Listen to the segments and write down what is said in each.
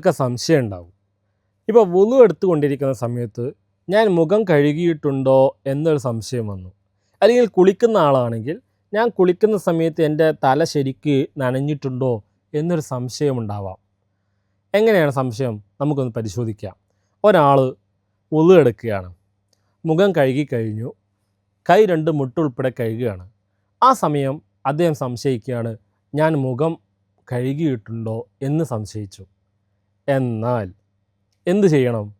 ഒക്കെ സംശയം ഉണ്ടാവും. ഇപ്പോൾ വുളു എടുത്തുകൊണ്ടിരിക്കുന്ന സമയത്ത് ഞാൻ മുഖം കഴുകിയിട്ടുണ്ടോ എന്നൊരു സംശയം വന്നു. അല്ലെങ്കിൽ കുളിക്കുന്ന ആളാണെങ്കിൽ ഞാൻ കുളിക്കുന്ന സമയത്ത് എന്റെ തല ശരിക്ക് നനഞ്ഞിട്ടുണ്ടോ എന്നൊരു സംശയം ഉണ്ടാവാം. എങ്ങനെയാണ് സംശയം? നമുക്കൊന്ന് പരിശോധിക്കാം. ഒരാൾ ഉളു എടുക്കുകയാണ്. മുഖം കഴുകി കഴിഞ്ഞു. കൈ രണ്ട് മുട്ടുൾപ്പെടെ കഴുകുകയാണ്. ആ സമയം അദ്ദേഹം സംശയിക്കുകയാണ് ഞാൻ മുഖം കഴുകിയിട്ടുണ്ടോ? എന്ന് സംശയിച്ചു. എന്നാൽ എന്ത് ചെയ്യണം?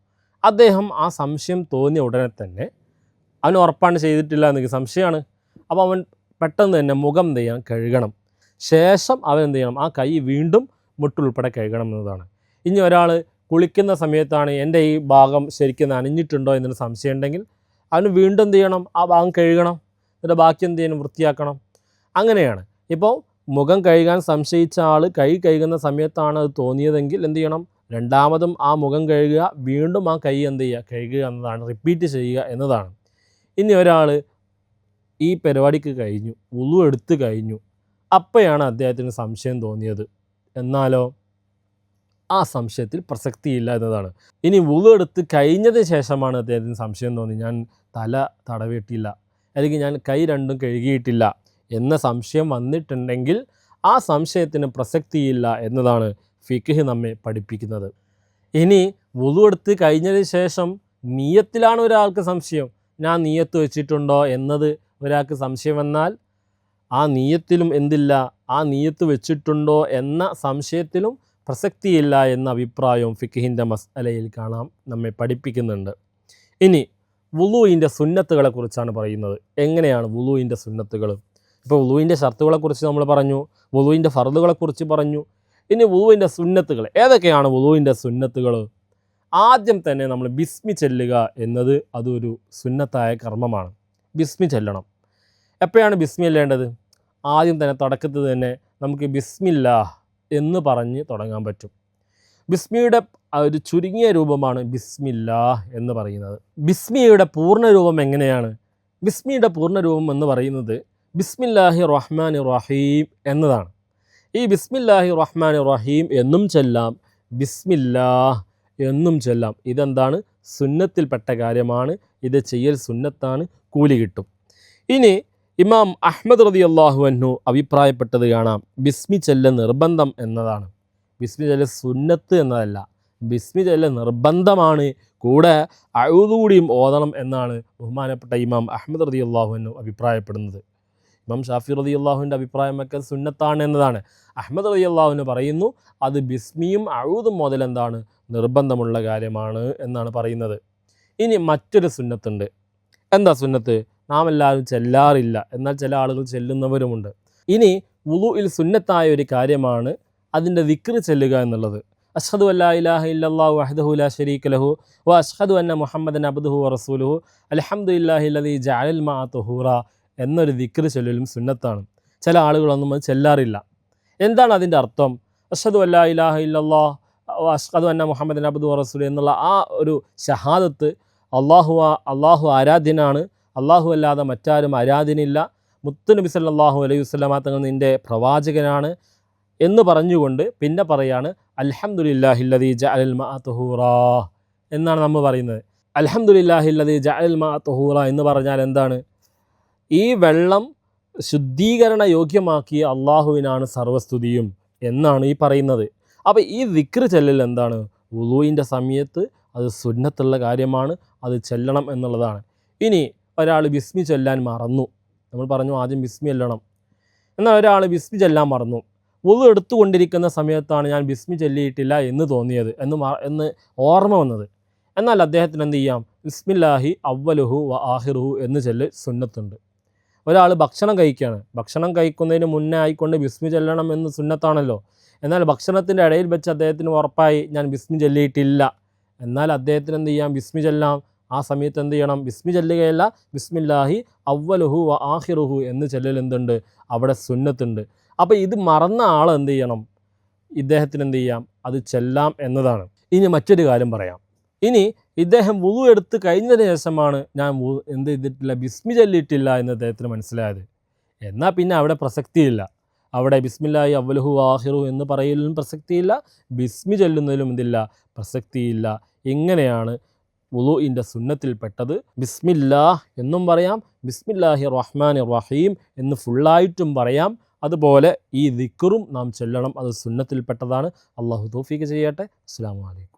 അദ്ദേഹം ആ സംശയം തോന്നിയ ഉടനെ തന്നെ അവൻ ഉറപ്പാണ് ചെയ്തിട്ടില്ല എന്നെങ്കിൽ സംശയമാണ്. അപ്പോൾ അവൻ പെട്ടെന്ന് തന്നെ മുഖം ചെയ്യാൻ കഴുകണം. ശേഷം അവൻ എന്ത് ചെയ്യണം? ആ കൈ വീണ്ടും മുട്ടുൾപ്പെടെ കഴുകണം എന്നതാണ്. ഇനി ഒരാൾ കുളിക്കുന്ന സമയത്താണ് എന്റെ ഈ ഭാഗം ശരിക്കും നനഞ്ഞിട്ടുണ്ടോ എന്നൊരു സംശയം ഉണ്ടെങ്കിൽ അവന് വീണ്ടും എന്ത് ചെയ്യണം? ആ ഭാഗം കഴുകണം. എന്നിട്ട് ബാക്കി എന്ത് ചെയ്യണം? വൃത്തിയാക്കണം. അങ്ങനെയാണ്. ഇപ്പോൾ മുഖം കഴുകാൻ സംശയിച്ച ആൾ കൈ കഴുകുന്ന സമയത്താണ് അത് തോന്നിയതെങ്കിൽ എന്ത് ചെയ്യണം? രണ്ടാമതും ആ മുഖം കഴുകുക വീണ്ടും ആ കൈ എന്ത് ചെയ്യുക കഴുകുക എന്നതാണ് റിപ്പീറ്റ് ചെയ്യുക എന്നതാണ്. ഇനി ഒരാൾ ഈ പരിപാടിക്ക് കഴിഞ്ഞു ഉളു എടുത്ത് കഴിഞ്ഞു. അപ്പോഴാണ് അദ്ദേഹത്തിന് സംശയം തോന്നിയത്. എന്നാലോ? ആ സംശയത്തിൽ പ്രസക്തിയില്ല എന്നതാണ്. ഇനി ഉളു എടുത്ത് കഴിഞ്ഞതിന് ശേഷമാണ് അദ്ദേഹത്തിന് സംശയം തോന്നി. ഞാൻ തല തടവിട്ടില്ല അല്ലെങ്കിൽ ഞാൻ കൈ രണ്ടും കഴുകിയിട്ടില്ല എന്ന സംശയം വന്നിട്ടുണ്ടെങ്കിൽ ആ സംശയത്തിന് പ്രസക്തിയില്ല എന്നതാണ് ഫിഖ് നമ്മെ പഠിപ്പിക്കുന്നത്. ഇനി വുളു എടുത്ത് കഴിഞ്ഞതിന് ശേഷം നീയത്തിലാണ് ഒരാൾക്ക് സംശയം. ഞാൻ നീയത്ത് വെച്ചിട്ടുണ്ടോ എന്നത് ഒരാൾക്ക് സംശയം വന്നാൽ ആ നീയത്തിലും എന്തില്ല ആ നീയത്ത് വെച്ചിട്ടുണ്ടോ എന്ന സംശയത്തിലും പ്രസക്തിയില്ല എന്ന അഭിപ്രായവും ഫിഖിന്റെ മസ്അലയിൽ കാണാം നമ്മെ പഠിപ്പിക്കുന്നുണ്ട്. ഇനി വുളുവിന്റെ സുന്നത്തുകളെക്കുറിച്ചാണ് പറയുന്നത്. എങ്ങനെയാണ് വുളുവിന്റെ സുന്നത്തുകൾ ഇപ്പോൾ വുളുവിന്റെ ഷർത്തുകളെക്കുറിച്ച് നമ്മൾ പറഞ്ഞു വുളുവിന്റെ ഫറുതുകളെക്കുറിച്ച് പറഞ്ഞു ഇനി വുളുവിന്റെ സുന്നത്തുകൾ. ഏതൊക്കെയാണ് വുളുവിന്റെ സുന്നത്തുകൾ? ആദ്യം തന്നെ നമ്മൾ ബിസ്മി ചെല്ലുക എന്നത് അതൊരു സുന്നത്തായ കർമ്മമാണ്. ബിസ്മി ചെല്ലണം. എപ്പോഴാണ് ബിസ്മി ചെല്ലേണ്ടത്? ആദ്യം തന്നെ തുടക്കത്തിൽ തന്നെ നമുക്ക് ബിസ്മില്ല എന്ന് പറഞ്ഞ് തുടങ്ങാൻ പറ്റും. ബിസ്മിയുടെ ഒരു ചുരുങ്ങിയ രൂപമാണ് ബിസ്മില്ല എന്ന് പറയുന്നത്. ബിസ്മിയുടെ പൂർണ രൂപം എങ്ങനെയാണ്? ബിസ്മിയുടെ പൂർണ രൂപം എന്ന് പറയുന്നത് ബിസ്മില്ലാഹി റഹ്മാൻ റഹീം എന്നതാണ്. ഈ ബിസ്മില്ലാഹി റഹ്മാൻ റഹീം എന്നും ചെല്ലാം ബിസ്മില്ലാ എന്നും ചെല്ലാം. ഇതെന്താണ്? സുന്നത്തിൽപ്പെട്ട കാര്യമാണ്. ഇത് ചെയ്യൽ സുന്നത്താണ്. കൂലി കിട്ടും. ഇനി ഇമാം അഹമ്മദ് റതി അള്ളാഹു അന്നു അഭിപ്രായപ്പെട്ടത് കാണാം. ബിസ്മി ചെല്ല നിർബന്ധം എന്നതാണ്. ബിസ്മി ചെല്ല സുന്നത്ത് എന്നതല്ല. ബിസ്മി ചെല്ല നിർബന്ധമാണ്. കൂടെ അഴുതുകൂടിയും ഓതണം എന്നാണ് ബഹുമാനപ്പെട്ട ഇമാം അഹമ്മദ് റതി അള്ളാഹു അന്നു അഭിപ്രായപ്പെടുന്നത്. ഇമാം ഷാഫി റതി അള്ളാഹുവിന്റെ അഭിപ്രായമൊക്കെ സുന്നത്താണ് എന്നതാണ്. അഹമ്മദ് റതി അള്ളാഹുവിന് പറയുന്നു അത് ബിസ്മിയും അഴുതും മുതൽ എന്താണ്? നിർബന്ധമുള്ള കാര്യമാണ് എന്നാണ് പറയുന്നത്. ഇനി മറ്റൊരു സുന്നത്തുണ്ട്. എന്താ സുന്നത്ത്? നാം എല്ലാവരും ചെല്ലാറില്ല. എന്നാൽ ചില ആളുകൾ ചെല്ലുന്നവരുമുണ്ട്. ഇനി വുളുയിൽ സുന്നത്തായ ഒരു കാര്യമാണ് അതിന്റെ ദിക്റ് ചെല്ലുക എന്നുള്ളത്. അഷ്ഹദു അല്ലാ ഇലാഹ ഇല്ലല്ലാഹു വഹ്ദഹു ലാ ശരീക ലഹു വ അഷ്ഹദു അന്ന മുഹമ്മദൻ അബ്ദുഹു വ റസൂലുഹു അൽഹംദുലില്ലാഹി ലദീ ജഅലൽ മാ തുഹൂറ എന്നൊരു ദിക്റ് ചൊല്ലലും സുന്നത്താണ്. ചില ആളുകളൊന്നും അത് ചെല്ലാറില്ല. എന്താണ് അതിന്റെ അർത്ഥം? അഷ്ഹദു അല്ലാ ഇലാഹ വ അഷ്ഹദു അന്ന മുഹമ്മദ് അബ്ദു വ റസൂലു എന്നുള്ള ആ ഒരു ഷഹാദത്ത് അള്ളാഹു അള്ളാഹു ആരാധ്യനാണ്. അള്ളാഹു അല്ലാതെ മറ്റാരും ആരാധ്യനില്ല. മുത്തുനബി സല്ലാഹു അലൈഹി വസല്ലമ തങ്ങൾ നിന്റെ പ്രവാചകനാണ് എന്ന് പറഞ്ഞുകൊണ്ട് പിന്നെ പറയാണ് അൽഹംദുലില്ലാഹില്ലദീ ജഅലൽ മാ തുഹൂറ എന്നാണ് നമ്മൾ പറയുന്നത്. അൽഹംദുലില്ലാഹില്ലദീ ജഅലൽ മാ തുഹൂറ എന്ന് പറഞ്ഞാൽ എന്താണ്? ഈ വെള്ളം ശുദ്ധീകരണ യോഗ്യമാക്കിയ അള്ളാഹുവിനാണ് സർവസ്തുതിയും എന്നാണ് ഈ പറയുന്നത്. അപ്പോൾ ഈ ദിക്ർ ചെല്ലൽ എന്താണ്? ഉളുവിന്റെ സമയത്ത് അത് സുന്നത്തുള്ള കാര്യമാണ് അത് ചെല്ലണം എന്നുള്ളതാണ്. ഇനി ഒരാൾ ബിസ്മി ചൊല്ലാൻ മറന്നു. നമ്മൾ പറഞ്ഞു ആദ്യം ബിസ്മി ചെല്ലണം. എന്നാൽ ഒരാൾ ബിസ്മി ചെല്ലാൻ മറന്നു. ഉളു എടുത്തുകൊണ്ടിരിക്കുന്ന സമയത്താണ് ഞാൻ ബിസ്മി ചൊല്ലിയിട്ടില്ല എന്ന് തോന്നിയത് എന്ന് എന്ന് ഓർമ്മ വന്നത്. എന്നാൽ അദ്ദേഹത്തിന് എന്ത് ചെയ്യാം? ബിസ്മില്ലാഹി അവ്വലുഹു വ ആഹിറുഹു എന്ന് ചൊല്ല് സുന്നത്തുണ്ട്. ഒരാൾ ഭക്ഷണം കഴിക്കുകയാണ് ഭക്ഷണം കഴിക്കുന്നതിന് മുന്നേ ആയിക്കൊണ്ട് ബിസ്മി ചെല്ലണം എന്ന് സുന്നത്താണല്ലോ. എന്നാൽ ഭക്ഷണത്തിന്റെ ഇടയിൽ വെച്ച് അദ്ദേഹത്തിന് ഉറപ്പായി ഞാൻ ബിസ്മി ചൊല്ലിയിട്ടില്ല. എന്നാൽ അദ്ദേഹത്തിന് എന്ത് ചെയ്യാം? ബിസ്മി ചെല്ലാം. ആ സമയത്ത് എന്ത് ചെയ്യണം? ബിസ്മി ചെല്ലുകയല്ല ബിസ്മില്ലാഹി അവ്വലുഹു വ ആഹിറുഹു എന്ന് ചെല്ലൽ എന്തുണ്ട്? അവിടെ സുന്നത്തുണ്ട്. അപ്പോൾ ഇത് മറന്ന ആൾ എന്ത് ചെയ്യണം? ഇദ്ദേഹത്തിന് എന്ത് ചെയ്യാം? അത് ചെല്ലാം എന്നതാണ്. ഇനി മറ്റൊരു കാര്യം പറയാം. ഇനി ഇദ്ദേഹം വുളു എടുത്ത് കഴിഞ്ഞതിന് ശേഷമാണ് ഞാൻ എന്ത് ചെയ്തിട്ടില്ല ബിസ്മി ചൊല്ലിയിട്ടില്ല എന്ന് അദ്ദേഹത്തിന് മനസ്സിലായത്. എന്നാൽ പിന്നെ അവിടെ പ്രസക്തിയില്ല. അവിടെ ബിസ്മില്ലായി അവലുഹു ആഹിറു എന്ന് പറയലും പ്രസക്തിയില്ല ബിസ്മി ചൊല്ലുന്നതിലും എന്തില്ല പ്രസക്തിയില്ല. ഇങ്ങനെയാണ് വുളുഇന്റെ സുന്നത്തിൽപ്പെട്ടത്. ബിസ്മില്ലാ എന്നും പറയാം ബിസ്മില്ലാഹി റഹ്മാൻ റഹീം എന്ന് ഫുള്ളായിട്ടും പറയാം. അതുപോലെ ഈ ദിക്കറും നാം ചൊല്ലണം അത് സുന്നത്തിൽപ്പെട്ടതാണ്. അള്ളാഹു തോഫീക്ക് ചെയ്യട്ടെ. അസ്സാം വലൈക്കും